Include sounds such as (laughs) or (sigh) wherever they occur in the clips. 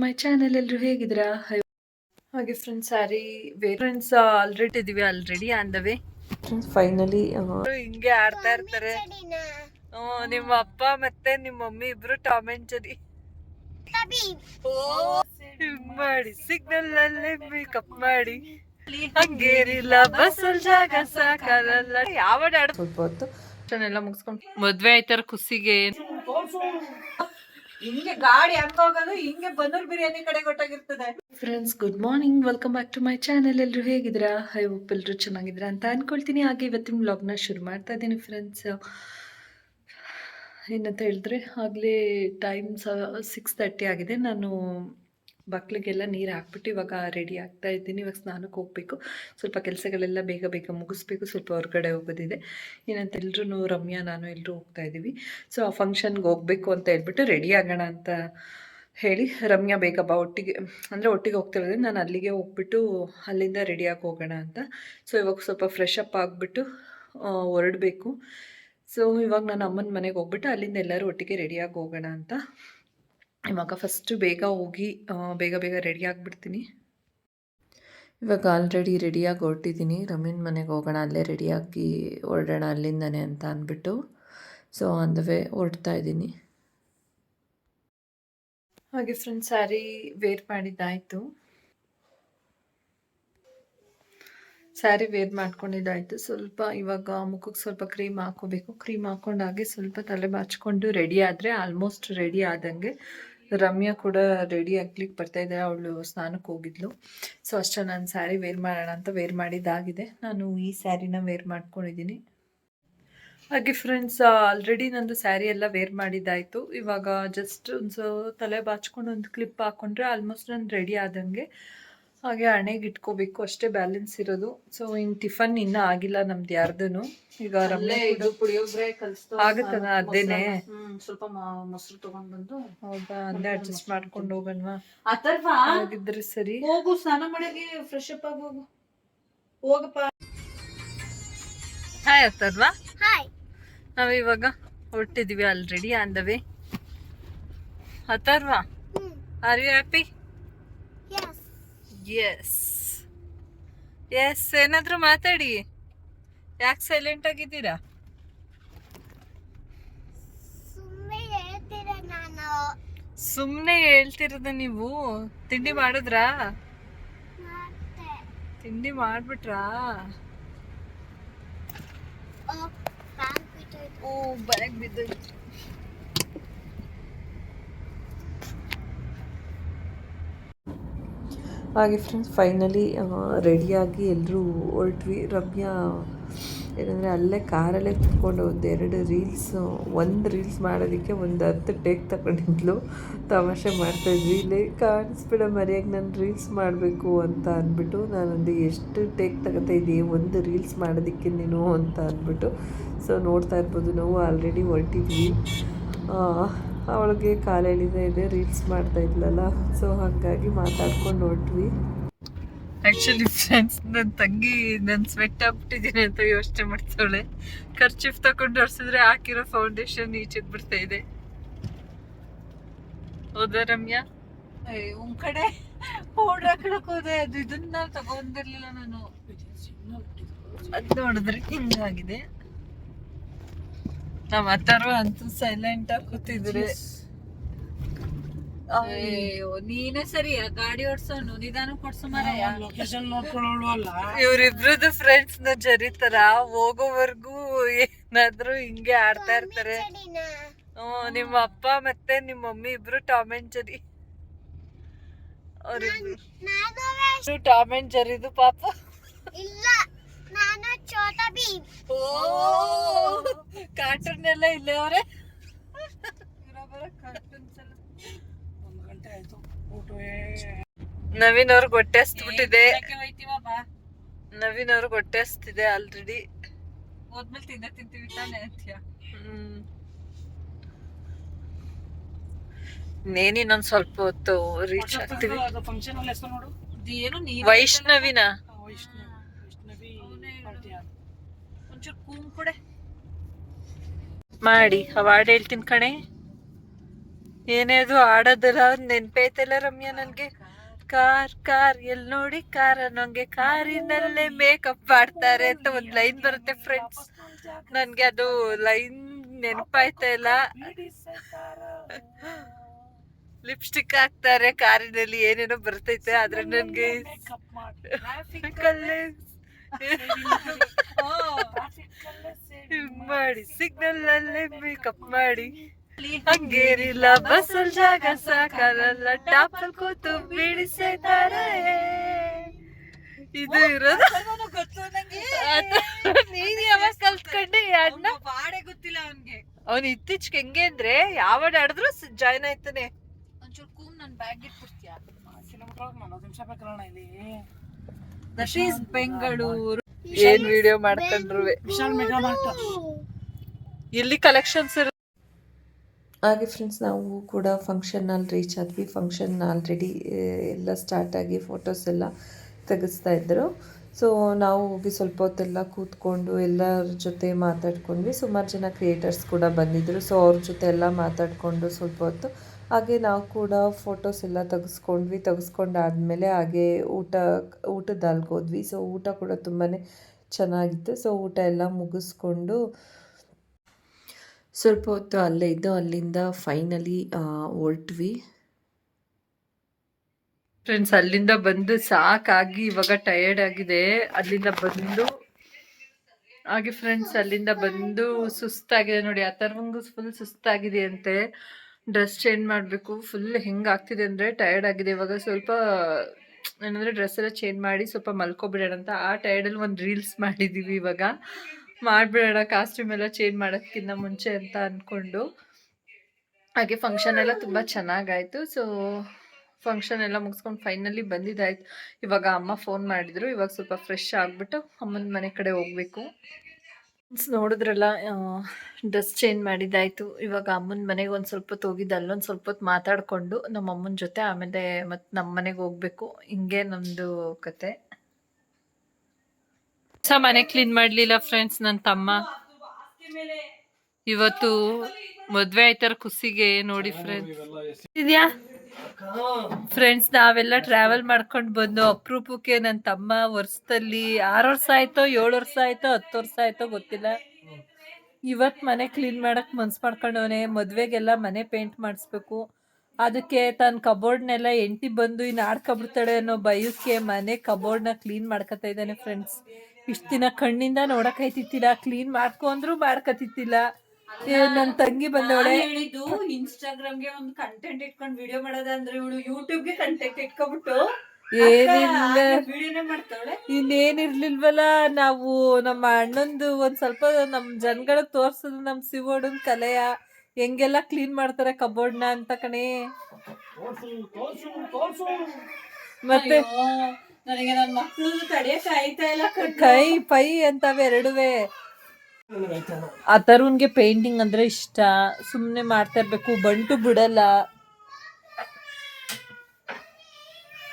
ಮೈ channel ಎಲ್ಲರೂ ಹೇಗಿದ್ದೀರಾ? Hi- ಹಾಗೆ ಫ್ರೆಂಡ್ಸ್ ಸ್ಯಾರಿ ಫ್ರೆಂಡ್ಸ್ ಆಲ್ರೆಡಿ ಇದೀವಿ already on the way finally ಹಿಂಗೆ ಆಡ್ತಾ ಇರ್ತಾರೆ. ನಿಮ್ಮ ಅಪ್ಪ ಮತ್ತೆ ನಿಮ್ಮ ಮಮ್ಮಿ ಇಬ್ರು ಟಾಮ್ ಅಂಡ್ ಜೆರಿ ಮಾಡಿ ಸಿಗ್ನಲ್ ಅಲ್ಲಿ ಮೇಕಪ್ ಮಾಡಿ. ಹಂಗೇರಿಲ್ಲ ಬಸ್ ಜಾಗ ಸಾಕಾಗಲ್ಲ. ಯಾವ ಸ್ವಲ್ಪ ಹೊತ್ತು. ಎಲ್ಲ ಮುಗಿಸ್ಕೊಂಡು. ಮದ್ವೆ ಆಯ್ತಾರ ಖುಷಿಗೆ. ಹಿಂಗೆ ಗಾಡಿ ಹಂಗ ಹೋಗೋದು, ಹಿಂಗೆ ಬನ್ನೂರ್ ಬಿರಿಯಾನಿ ಕಡೆ ಗೊತ್ತಾಗಿರ್ತದೆ. Friends good morning welcome back to my channel ಎಲ್ಲರೂ ಹೇಗಿದ್ದೀರಾ? ಐ ಹೋಪ್ ಎಲ್ಲರೂ ಚೆನ್ನಾಗಿದ್ದೀರಾ ಅಂತ ಅನ್ಕೊಳ್ತೀನಿ. ಹಾಗೆ ಇವತ್ತಿನ ವ್ಲಾಗ್ನ ಶುರು ಮಾಡ್ತಾ ಇದ್ದೀನಿ ಫ್ರೆಂಡ್ಸ್ ಏನಂತ ಹೇಳಿದ್ರೆ, ಆಗಲೇ ಟೈಮ್ ಸಿಕ್ಸ್ ತರ್ಟಿ ಆಗಿದೆ. ನಾನು ಮಕ್ಳಿಗೆಲ್ಲ ನೀರು ಹಾಕ್ಬಿಟ್ಟು ಇವಾಗ ರೆಡಿ ಆಗ್ತಾ ಇದ್ದೀನಿ. ಇವಾಗ ಸ್ನಾನಕ್ಕೆ ಹೋಗಬೇಕು. ಸ್ವಲ್ಪ ಕೆಲಸಗಳೆಲ್ಲ ಬೇಗ ಬೇಗ ಮುಗಿಸ್ಬೇಕು. ಸ್ವಲ್ಪ ಹೊರಗಡೆ ಹೋಗೋದಿದೆ. ಏನಂತ ಎಲ್ಲರೂ ರಮ್ಯಾ, ನಾನು ಎಲ್ಲರೂ ಹೋಗ್ತಾ ಇದ್ದೀವಿ. ಸೊ ಆ ಫಂಕ್ಷನ್ಗೆ ಹೋಗಬೇಕು ಅಂತ ಹೇಳ್ಬಿಟ್ಟು ರೆಡಿ ಆಗೋಣ ಅಂತ ಹೇಳಿ ರಮ್ಯಾ ಬೇಗ ಬಾ, ಒಟ್ಟಿಗೆ, ಅಂದರೆ ಒಟ್ಟಿಗೆ ಹೋಗ್ತಿರೋದ್ರಿಂದ ನಾನು ಅಲ್ಲಿಗೆ ಹೋಗ್ಬಿಟ್ಟು ಅಲ್ಲಿಂದ ರೆಡಿಯಾಗಿ ಹೋಗೋಣ ಅಂತ. ಸೊ ಇವಾಗ ಸ್ವಲ್ಪ ಫ್ರೆಶ್ ಅಪ್ ಆಗಿಬಿಟ್ಟು ಹೊರಡಬೇಕು. ಸೊ ಇವಾಗ ನಾನು ಅಮ್ಮನ ಮನೆಗೆ ಹೋಗ್ಬಿಟ್ಟು ಅಲ್ಲಿಂದ ಎಲ್ಲರೂ ಒಟ್ಟಿಗೆ ರೆಡಿಯಾಗಿ ಹೋಗೋಣ ಅಂತ ಇವಾಗ ಫಸ್ಟು ಬೇಗ ಹೋಗಿ ಬೇಗ ಬೇಗ ರೆಡಿ ಆಗಿಬಿಡ್ತೀನಿ. ಇವಾಗ ಆಲ್ರೆಡಿ ರೆಡಿಯಾಗಿ ಹೊರಟಿದ್ದೀನಿ. ರಮೀನ್ ಮನೆಗೆ ಹೋಗೋಣ ಅಲ್ಲೇ ರೆಡಿಯಾಗಿ ಹೊರಡೋಣ ಅಲ್ಲಿಂದನೇ ಅಂತ ಅಂದ್ಬಿಟ್ಟು. ಸೊ ಆನ್ ದ ವೇ ಹೊರಡ್ತಾ ಇದ್ದೀನಿ. ಹಾಗೆ ಫ್ರೆಂಡ್ ಸ್ಯಾರಿ ವೇರ್ ಮಾಡಿದ್ದಾಯಿತು. ಸ್ಯಾರಿ ವೇರ್ ಮಾಡ್ಕೊಂಡಿದ್ದಾಯಿತು. ಸ್ವಲ್ಪ ಇವಾಗ ಮುಖಕ್ಕೆ ಸ್ವಲ್ಪ ಕ್ರೀಮ್ ಹಾಕೋಬೇಕು ಕ್ರೀಮ್ ಹಾಕೊಂಡಾಗೆ ಸ್ವಲ್ಪ ತಲೆ ಬಾಚ್ಕೊಂಡು ರೆಡಿ ಆದರೆ ಆಲ್ಮೋಸ್ಟ್ ರೆಡಿ ಆದಂಗೆ ರಮ್ಯಾ ಕೂಡ ರೆಡಿ ಆಗ್ಲಿಕ್ಕೆ ಬರ್ತಾ ಇದ್ದಾರೆ ಅವಳು ಸ್ನಾನಕ್ಕೆ ಹೋಗಿದ್ಲು. ಸೊ ಅಷ್ಟೇ ನಾನು ಸ್ಯಾರಿ ವೇರ್ ಮಾಡೋಣ ಅಂತ ವೇರ್ ಮಾಡಿದ್ದಾಗಿದೆ. ನಾನು ಈ ಸ್ಯಾರಿನ ವೇರ್ ಮಾಡ್ಕೊಂಡಿದ್ದೀನಿ ಹಾಗೆ ಫ್ರೆಂಡ್ಸ್ ಆಲ್ರೆಡಿ ನಂದು ಸ್ಯಾರಿ ಎಲ್ಲ ವೇರ್ ಮಾಡಿದ್ದಾಯಿತು. ಇವಾಗ ಜಸ್ಟ್ ಒಂದು ತಲೆ ಬಾಚ್ಕೊಂಡು ಒಂದು ಕ್ಲಿಪ್ ಹಾಕ್ಕೊಂಡ್ರೆ ಆಲ್ಮೋಸ್ಟ್ ನಾನು ರೆಡಿ ಆದಂಗೆ. ಹಾಗೆ ಹಣೆಗೆ ಇಟ್ಕೋಬೇಕು ಅಷ್ಟೇ ಬ್ಯಾಲೆನ್ಸ್ ಇರೋದು. ಸೊ ಇನ್ನು ಟಿಫನ್ ಇನ್ನೂ ಆಗಿಲ್ಲ ನಮ್ದು ಯಾರ್ದು ಈಗ ಕೂಡ- ಇದು ಪುಳಿಯೋಗ್ರೆ ಕಲ್ಸ್ತು ಆಗುತ್ತಲ್ಲ ಅದೇನೆ? ಹ್ಮ್ ಸ್ವಲ್ಪ ಮೊಸರು ತಗೊಂಡ್ ಬಂದು ಹೌದಾ? ಅಲ್ಲೇ ಅಡ್ಜಸ್ಟ್ ಮಾಡ್ಕೊಂಡು ಹೋಗೋಣವಾ ಅಥರ್ವ ಹೋಗಿದ್ರೆ ಸರಿ. ಹೋಗು ಸ್ನಾನ ಮಾಡಕ್ಕೆ ಫ್ರೆಶ್ ಅಪ್ ಆಗಿ ಹೋಗು. ಹೋಗಪ್ಪ. ಹಾಯ್ ಆಗ್ತಲ್ವಾ ನಾವು ಇವಾಗ ಹೊರಟಿದೀವಿ already on the way Atharva are you happy yes yes ಏನಾದರೂ ಮಾತಾಡಿ. ಯಾಕೆ ಸೈಲೆಂಟ್ ಆಗಿದ್ದೀರಾ? ಸುಮ್ಮನೆ ಹೇಳ್ತಿರೋದ ನೀವು? ತಿಂಡಿ ಮಾಡಿದ್ರಾ? ತಿಂಡಿ ಮಾಡ್ಬಿಟ್ರಾ? ಓ ಬ್ಯಾಗ್ ಬಿದ್ದೋಯ್ತು. ಹಾಗೆ ಫ್ರೆಂಡ್ಸ್ ಫೈನಲಿ ರೆಡಿಯಾಗಿ ಎಲ್ಲರೂ ಹೊರಟ್ವಿ. ರಮ್ಯಾ, ಏನಂದರೆ ಅಲ್ಲೇ ಕಾರಲ್ಲೇ ಕುತ್ಕೊಂಡು ಒಂದೆರಡು ರೀಲ್ಸ್ ಒಂದು ರೀಲ್ಸ್ ಮಾಡೋದಕ್ಕೆ ಒಂದು ಹತ್ತು ಟೇಕ್ ತಗೊಂಡಿದ್ಲು. ತಮಾಷೆ ಮಾಡ್ತಾಯಿದ್ವಿ ಇಲ್ಲಿ, ಕಾಣಿಸ್ಬಿಡ ಮರ್ಯಾಗಿ ನಾನು ರೀಲ್ಸ್ ಮಾಡಬೇಕು ಅಂತ ಅಂದ್ಬಿಟ್ಟು, ನಾನೊಂದು ಎಷ್ಟು ಟೇಕ್ ತಗೋತಾ ಇದ್ದೀನಿ ಒಂದು ರೀಲ್ಸ್ ಮಾಡೋದಕ್ಕೆ ನೀನು ಅಂತ ಅಂದ್ಬಿಟ್ಟು. ಸೊ ನೋಡ್ತಾ ಇರ್ಬೋದು ನಾವು ಆಲ್ರೆಡಿ ಹೊರಟಿದ್ವಿ. ಅವಳಿಗೆ ಕಾಲು ಇದೆ ರೀಲ್ಸ್ ಮಾಡ್ತಾ ಇದ್ಲಲ್ಲ ಸೊ ಹಾಗಾಗಿ ಮಾತಾಡ್ಕೊಂಡು ನೋಡ್ವಿ ಆ್ಯಕ್ಚುಲಿ ಫ್ರೆಂಡ್ಸ್ ನನ್ನ ತಂಗಿ ನನ್ನ ಸ್ವೆಟ್ ಆಗ್ಬಿಟ್ಟಿದ್ದೀನಿ ಅಂತ ಯೋಚನೆ ಮಾಡ್ತಾಳೆ ಖರ್ಚಿಫ್ ತಗೊಂಡು ಒರೆಸಿದ್ರೆ ಹಾಕಿರೋ ಫೌಂಡೇಶನ್ ಈಚೆಗೆ ಬಿಡ್ತಾ ಇದೆ. ಹೌದಾ ರಮ್ಯಾ? ಒಂದ್ ಕಡೆ ಪೌಡ್ರ್ ಹಾಕಳಕ್ ಹೋದೆ ಅದು ಇದನ್ನ ತಗೊಂಡಿರ್ಲಿಲ್ಲ ನಾನು. ಅದ್ ನೋಡಿದ್ರೆ ಹಿಂಗಾಗಿದೆ. ನಮ್ಮ ಅತ್ತಾರು ಅಂತೂ ಸೈಲೆಂಟ್ ಆಗಿ ಕೂತಿದ್ರೆ. ಅಯ್ಯೋ ನೀನೇ ಸರಿ ಗಾಡಿ ಓಡ್ಸೋನು ನಿಧಾನ ಕೊಡ್ಸು ಮಾರಾಯ. ಇವ್ರಿಬ್ರದ್ದು ಫ್ರೆಂಡ್ಸ್ನ ಜರಿತಾರ ಹೋಗೋವರೆಗೂ ಏನಾದ್ರು ಹಿಂಗೆ ಆಡ್ತಾ ಇರ್ತಾರೆ. ಓ ಹ್ಮ್, ನಿಮ್ಮ ಅಪ್ಪ ಮತ್ತೆ ನಿಮ್ಮ ಮಮ್ಮಿ ಇಬ್ರು ಟಾಮ್ ಅಂಡ್ ಜರಿ ಅವ್ರಿಬ್ರು. ನಾನು ಟಾಮ್ ಅಂಡ್ ಜರಿದು ಪಾಪ. ಇಲ್ಲ ನಾನು ಕಾರ್ಟೂನ್ ಎಲ್ಲ ಇಲ್ಲೇ ಅವ್ರೆ? ನವೀನ್ ಅವ್ರಿಗೆ ಹೊಟ್ಟೆ ಹಸ್ಬಿಟ್ಟಿದೆ ಬಾ. ನವೀನ್ ಅವ್ರಿಗೆ ಹೊಟ್ಟೆ ಹಸ್ತಿದೆ ಆಲ್ರೆಡಿ ಹೋದ್ಮೇಲೆ ತಿಂದ ತಿಂತೀವಿ ತಾನೆ ಅಂತೀಯ? ಹ್ಮ್. ನೇನಿ ಇನ್ನೊಂದ್ ಸ್ವಲ್ಪ ಹೊತ್ತು ರೀಚ್ ಆಗ್ತೀವಿ. ಫಂಕ್ಷನ್ ಅಲ್ಲಿ ಹೆಸರು ನೋಡು. ಏನು ನೀ ವೈಷ್ಣವಿನ. ಒಂಚೂರು ಮಾಡಿ ಅವಾರ್ಡ್ ಹೇಳ್ತೀನಿ ಕಣೆ. ಏನೇ ಅದು ಆಡೋದಲ್ಲ ನೆನ್ಪೈತಲ್ಲ ರಮ್ಯಾ ನನ್ಗೆ. ಕಾರ್ ಕಾರ್ ಎಲ್ ನೋಡಿ ಕಾರ್ ಅನ್ನೋಂಗೆ ಕಾರಿನಲ್ಲೇ ಮೇಕಪ್ ಮಾಡ್ತಾರೆ ಅಂತ ಒಂದ್ ಲೈನ್ ಬರುತ್ತೆ ಫ್ರೆಂಡ್ಸ್ ನನ್ಗೆ ಅದು ಲೈನ್ ನೆನಪಾಯ್ತಾ ಇಲ್ಲ ಲಿಪ್ಸ್ಟಿಕ್ ಹಾಕ್ತಾರೆ ಕಾರಿನಲ್ಲಿ ಏನೇನೋ ಬರ್ತೈತೆ ಆದ್ರೆ ನನ್ಗೆ ಮಾಡಿ ಸಿಗ್ನಲ್ ಅಲ್ಲೇ ಮೇಕಪ್ ಮಾಡಿ. ಹಂಗೇನಿಲ್ಲ ಬಸ್ಸಲ್ ಜಾಗ ಸಾಕಾಗಲ್ಲ ಟಾಪಲ್ ಕೂತು ಬಿಡಿಸಿದ್ದಾರೆ. ಇದು ಇರೋದು? ಗೊತ್ತು ನಂಗೆ ನೀನ್ ಯಾವಾಗ ಕಲ್ತ್ಕೊಂಡೆ ಯಾರನ್ನ ಬಾಡೆ ಗೊತ್ತಿಲ್ಲ ಅವನ್ಗೆ. ಅವ್ನು ಇತ್ತೀಚೆಗೆ ಹೆಂಗೆ ಅಂದ್ರೆ ಯಾವ ಹಾಡ್ ಆಡಿದ್ರು ಜಾಯ್ನ್ ಆಯ್ತಾನೆ. ಒಂಚೂರು ಕೂಮ್ ನನ್ ಬ್ಯಾಗ್ ಇಟ್ಬಿಡ್ತೀಯ? ದಟ್ ಈಸ್ ಬೆಂಗಳೂರು ಏನ್ ವಿಡಿಯೋ ಮಾಡ್ಕೊಂಡ್ರು ವಿಶಾಲ್ ಮೆಗಾ ಮಾರ್ಟ್. ಇಲ್ಲಿ ಕಲೆಕ್ಷನ್ಸ್ ಹಾಗೆ ಫ್ರೆಂಡ್ಸ್ ನಾವು ಕೂಡ ಫಂಕ್ಷನಲ್ಲಿ ರೀಚ್ ಆದ್ವಿ. ಫಂಕ್ಷನ್ ಆಲ್ರೆಡಿ ಎಲ್ಲ ಸ್ಟಾರ್ಟ್ ಆಗಿ ಫೋಟೋಸ್ ಎಲ್ಲ ತೆಗೆಸ್ತಾ ಇದ್ದರು ಸೊ ನಾವು ಹೋಗಿ ಸ್ವಲ್ಪ ಹೊತ್ತೆಲ್ಲ ಕೂತ್ಕೊಂಡು ಎಲ್ಲರ ಜೊತೆ ಮಾತಾಡ್ಕೊಂಡ್ವಿ. ಸುಮಾರು ಜನ ಕ್ರಿಯೇಟರ್ಸ್ ಕೂಡ ಬಂದಿದ್ದರು ಸೊ ಅವ್ರ ಜೊತೆ ಎಲ್ಲ ಮಾತಾಡಿಕೊಂಡು ಸ್ವಲ್ಪ ಹೊತ್ತು ಹಾಗೆ ನಾವು ಕೂಡ ಫೋಟೋಸ್ ಎಲ್ಲ ತೆಗೆಸ್ಕೊಂಡ್ವಿ. ತೆಗೆಸ್ಕೊಂಡಾದ್ಮೇಲೆ ಹಾಗೆ ಊಟ, ಊಟದ ಹೋದ್ವಿ. ಸೊ ಊಟ ಕೂಡ ತುಂಬಾ ಚೆನ್ನಾಗಿತ್ತು. ಸೊ ಊಟ ಎಲ್ಲ ಮುಗಿಸ್ಕೊಂಡು ಸ್ವಲ್ಪ ಹೊತ್ತು ಅಲ್ಲೇ ಇದ್ದು ಅಲ್ಲಿಂದ ಫೈನಲಿ ಹೊರಟ್ವಿ. ಫ್ರೆಂಡ್ಸ್ ಅಲ್ಲಿಂದ ಬಂದು ಸಾಕಾಗಿ ಇವಾಗ ಟಯರ್ಡ್ ಆಗಿದೆ. ಅಲ್ಲಿಂದ ಬಂದು ಹಾಗೆ ಫ್ರೆಂಡ್ಸ್ ಅಲ್ಲಿಂದ ಬಂದು ಸುಸ್ತಾಗಿದೆ ನೋಡಿ. ಅಥರ್ವಂಗು ಫುಲ್ ಸುಸ್ತಾಗಿದೆ ಅಂತೆ ಡ್ರೆಸ್ ಚೇಂಜ್ ಮಾಡಬೇಕು. ಫುಲ್ ಹೆಂಗೆ ಆಗ್ತಿದೆ ಅಂದರೆ ಟಯರ್ಡ್ ಆಗಿದೆ. ಇವಾಗ ಸ್ವಲ್ಪ, ಏನಂದರೆ ಡ್ರೆಸ್ ಎಲ್ಲ ಚೇಂಜ್ ಮಾಡಿ ಸ್ವಲ್ಪ ಮಲ್ಕೊಬಿಡೋಣ ಅಂತ ಆ ಟಯರ್ಡಲ್ಲಿ ಒಂದು ರೀಲ್ಸ್ ಮಾಡಿದ್ದೀವಿ ಇವಾಗ. ಮಾಡಿಬಿಡೋಣ ಕಾಸ್ಟ್ಯೂಮ್ ಎಲ್ಲ ಚೇಂಜ್ ಮಾಡೋದಕ್ಕಿಂತ ಮುಂಚೆ ಅಂತ ಅಂದ್ಕೊಂಡು ಹಾಗೆ ಫಂಕ್ಷನ್ ಎಲ್ಲ ತುಂಬ ಚೆನ್ನಾಗಾಯಿತು. ಸೊ ಫಂಕ್ಷನ್ ಎಲ್ಲ ಮುಗಿಸ್ಕೊಂಡು ಫೈನಲಿ ಬಂದಿದ್ದಾಯ್ತು. ಇವಾಗ ಅಮ್ಮ ಫೋನ್ ಮಾಡಿದ್ರು. ಇವಾಗ ಸ್ವಲ್ಪ ಫ್ರೆಶ್ ಆಗಿಬಿಟ್ಟು ಅಮ್ಮನ ಮನೆ ಕಡೆ ಹೋಗಬೇಕು. ನೋಡಿದ್ರಲ್ಲ ಡ್ರೆಸ್ ಚೇಂಜ್ ಮಾಡಿದ್ದಾಯ್ತು. ಇವಾಗ ಅಮ್ಮನ ಮನೆಗೆ ಒಂದು ಸ್ವಲ್ಪ ಹೊತ್ತು ಹೋಗಿದ್ದು ಅಲ್ಲೊಂದು ಸ್ವಲ್ಪ ಹೊತ್ತು ಮಾತಾಡಿಕೊಂಡು ನಮ್ಮ ಅಮ್ಮನ ಜೊತೆ ಆಮೇಲೆ ಮತ್ತೆ ನಮ್ಮ ಮನೆಗೆ ಹೋಗ್ಬೇಕು. ಹಿಂಗೆ ನಮ್ಮದು ಕತೆ. ಸ ಮನೆ ಕ್ಲೀನ್ ಮಾಡಲಿಲ್ಲ ಫ್ರೆಂಡ್ಸ್ ನನ್ನ ತಮ್ಮ. ಇವತ್ತು ಮದ್ವೆ ಆಯ್ತಾರ ಖುಷಿಗೆ ನೋಡಿ ಫ್ರೆಂಡ್ಸ್ ಇದೆಯಾ? ಫ್ರೆಂಡ್ಸ್ ನಾವೆಲ್ಲ ಟ್ರಾವೆಲ್ ಮಾಡ್ಕೊಂಡು ಬಂದು ಅಪ್ರೂಪಕ್ಕೆ ನನ್ನ ತಮ್ಮ ವರ್ಷದಲ್ಲಿ ಆರು ವರ್ಷ ಆಯ್ತೋ, ಏಳು ವರ್ಷ ಆಯ್ತೋ, ಹತ್ತು ವರ್ಷ ಆಯ್ತೋ ಗೊತ್ತಿಲ್ಲ. ಇವತ್ತು ಮನೆ ಕ್ಲೀನ್ ಮಾಡಕ್ ಮನ್ಸು ಮಾಡ್ಕೊಂಡವನೆ, ಮದುವೆಗೆಲ್ಲ ಮನೆ ಪೇಂಟ್ ಮಾಡಿಸ್ಬೇಕು. ಅದಕ್ಕೆ ತನ್ನ ಕಬೋರ್ಡ್ನೆಲ್ಲ ಎಂಟಿ ಬಂದು ಇನ್ನು ಆಡ್ಕೊಬಿಡ್ತಾಳೆ ಅನ್ನೋ ಭಯಕ್ಕೆ ಮನೆ ಕಬೋರ್ಡ್ನ ಕ್ಲೀನ್ ಮಾಡ್ಕೊತಾ ಇದ್ದಾನೆ ಫ್ರೆಂಡ್ಸ್ ಇಷ್ಟು ದಿನ ಕಣ್ಣಿಂದ ಐತಿತ್ತಿಲ್ಲ ಕ್ಲೀನ್ ಮಾಡ್ಕೊಂಡ್ರು ಮಾಡ್ಕೊತಿತ್ತಿಲ್ಲ. ನನ್ನ ತಂಗಿ ಬಂದವಳೆ. ಹೇಳಿದ್ದು ಇನ್ಸ್ಟಾಗ್ರಾಮ್ಗೆ ಒಂದು ಕಂಟೆಂಟ್ ಇಟ್ಕೊಂಡು ವಿಡಿಯೋ ಮಾಡೋದಂದ್ರೆ ಇವಳು ಯೂಟ್ಯೂಬ್ಗೆ ಕಂಟೆಂಟ್ ಇಟ್ಕೊಂಡ್ಬಿಟ್ಟು ಏನಿಲ್ಲ. ವಿಡಿಯೋನೇ ಮಾಡ್ತಾವಳೆ? ಇನ್ನೇನಿರ್ಲಿಲ್ವಲ್ಲ ನಾವು ನಮ್ಮ ಅಣ್ಣಂದು ಒಂದ್ ಸ್ವಲ್ಪ ನಮ್ ಜನಗಳಿಗೆ ತೋರ್ಸೋದು ನಮ್ ಸಿವೋಡನ್ ಕಲೆಯ ಹೆಂಗೆಲ್ಲ ಕ್ಲೀನ್ ಮಾಡ್ತಾರೆ ಕಬೋರ್ಡ್ನ ಅಂತ ಕಣೆ. ಮತ್ತೆ ನನಗೆ ನನ್ನ ಮಕ್ಕಳು ತಡೆಯಕ್ಕೆ ಆಯ್ತಾ ಇಲ್ಲ ಕೈ ಪೈ ಅಂತವೆ ಎರಡುವೆ ಆ ತರುಣ್ಗೆ ಪೇಂಟಿಂಗ್ ಅಂದ್ರೆ ಇಷ್ಟ. ಸುಮ್ಮನೆ ಮಾಡ್ತಾ ಇರ್ಬೇಕು, ಬಂಟು ಬಿಡಲ್ಲ.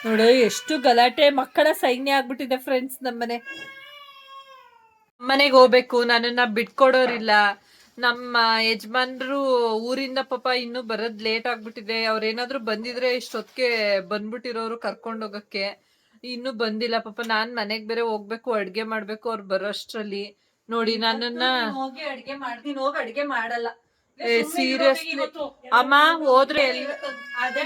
ನೋಡು, ಎಷ್ಟು ಗಲಾಟೆ. ಮಕ್ಕಳ ಸೈನ್ಯ ಆಗ್ಬಿಟ್ಟಿದೆ ಫ್ರೆಂಡ್ಸ್ ನಮ್ಮನೆ ಮನೆಗೆ ಹೋಗ್ಬೇಕು, ನನ್ನನ್ನ ಬಿಟ್ಕೊಡೋರಿಲ್ಲ. ನಮ್ಮ ಯಜಮಾನ್ರು ಊರಿಂದ ಪಾಪ ಇನ್ನೂ ಬರೋದ್ ಲೇಟ್ ಆಗ್ಬಿಟ್ಟಿದೆ. ಅವ್ರೇನಾದ್ರೂ ಬಂದಿದ್ರೆ ಇಷ್ಟೊತ್ತಿಗೆ ಬಂದ್ಬಿಟ್ಟಿರೋರು ಕರ್ಕೊಂಡೋಗಕ್ಕೆ. ಇನ್ನೂ ಬಂದಿಲ್ಲ, ಪಾಪ ನಾನ್ ಮನೆಗ್ ಬೇರೆ ಹೋಗ್ಬೇಕು, ಅಡ್ಗೆ ಮಾಡ್ಬೇಕು, ಅವ್ರು ಬರೋಷ್ಟ್ರಲ್ಲಿ ನೋಡಿ ನನ್ನನ್ನ ಹೋಗಿ ಅಡ್ಗೆ ಮಾಡ್ತೀನಿ ಹೋಗಿ ಅಡ್ಗೆ ಮಾಡಲ್ಲ. ಏ, seriously. ಅಮ್ಮ ಹೋದ್ರೆ ಎಲ್ಲಿ ಅದೇ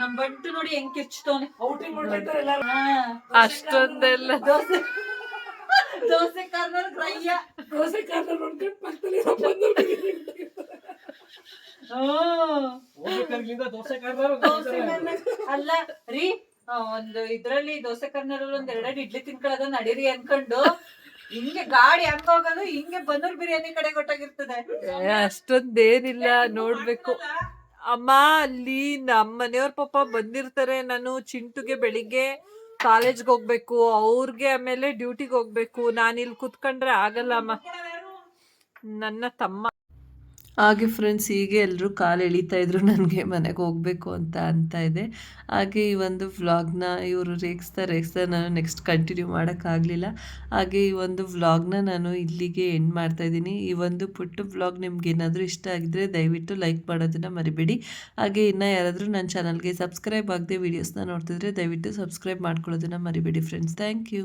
ನಮ್ ಬಂಟು ನೋಡಿ ಹೆಂಗ್ ಕಿರ್ಚ್ತವನೆ. ಅಷ್ಟೊಂದೆಲ್ಲ ದೋಸೆ (laughs) ದೋಸೆ ಕಾರ್ನರ್ ಗ್ರಯ್ಯ ದೋಸೆ ಕಾರ್ನರ್ ಅಲ್ಲ ದೋಸೆ ಆ, ಒಂದು ಇದ್ರಲ್ಲಿ ದೋಸೆ ಕಾರ್ನರ್ ಒಂದ್ ಎರಡೆರಡು ಇಡ್ಲಿ ತಿನ್ಕೊಳ್ಳೋದು ನಡೀರಿ ಅನ್ಕೊಂಡು ಹಿಂಗೆ ಗಾಡಿ ಹಂಗ ಹೋಗೋದು ಹಿಂಗೆ ಬನ್ನೂರ್ ಬಿರಿಯಾನಿ ಕಡೆ ಗೊತ್ತಾಗಿರ್ತದೆ. ಅಷ್ಟೊಂದೇನಿಲ್ಲ ನೋಡ್ಬೇಕು. ಅಮ್ಮ ಅಲ್ಲಿ ನಮ್ಮ ಮನೆಯವ್ರ ಪಾಪ ಬಂದಿರ್ತಾರೆ ನಾನು ಚಿಂಟುಗೆ ಬೆಳಿಗ್ಗೆ ಕಾಲೇಜ್ಗೆ ಹೋಗ್ಬೇಕು ಅವ್ರಿಗೆ ಆಮೇಲೆ ಡ್ಯೂಟಿಗೆ ಹೋಗ್ಬೇಕು. ನಾನು ಇಲ್ಲಿ ಕುತ್ಕೊಂಡ್ರೆ ಆಗಲ್ಲ ಅಮ್ಮ. ನನ್ನ ತಮ್ಮ. ಹಾಗೆ ಫ್ರೆಂಡ್ಸ್ ಹೀಗೆ ಎಲ್ಲರೂ ಕಾಲು ಎಳಿತಾ ಇದ್ರು ನನಗೆ ಮನೆಗೆ ಹೋಗಬೇಕು ಅಂತ ಅಂತ ಇದೆ. ಹಾಗೆ ಈ ಒಂದು ವ್ಲಾಗ್ನ ಇವರು ರೇಗಿಸ್ತಾ ರೇಗಿಸ್ತಾ ನಾನು ನೆಕ್ಸ್ಟ್ ಕಂಟಿನ್ಯೂ ಮಾಡೋಕ್ಕಾಗಲಿಲ್ಲ ಹಾಗೆ ಈ ಒಂದು ವ್ಲಾಗ್ನ ನಾನು ಇಲ್ಲಿಗೆ ಎಂಡ್ ಮಾಡ್ತಾ ಇದ್ದೀನಿ. ಈ ಒಂದು ಪುಟ್ಟ ವ್ಲಾಗ್ ನಿಮ್ಗೆ ಏನಾದರೂ ಇಷ್ಟ ಆಗಿದ್ರೆ ದಯವಿಟ್ಟು ಲೈಕ್ ಮಾಡೋದನ್ನು ಮರಿಬೇಡಿ. ಹಾಗೆ ಇನ್ನು ಯಾರಾದರೂ ನನ್ನ ಚಾನಲ್ಗೆ ಸಬ್ಸ್ಕ್ರೈಬ್ ಆಗದೆ ವೀಡಿಯೋಸ್ನ ನೋಡ್ತಿದ್ರೆ ದಯವಿಟ್ಟು ಸಬ್ಸ್ಕ್ರೈಬ್ ಮಾಡ್ಕೊಳ್ಳೋದನ್ನು ಮರಿಬೇಡಿ ಫ್ರೆಂಡ್ಸ್ ಥ್ಯಾಂಕ್ ಯು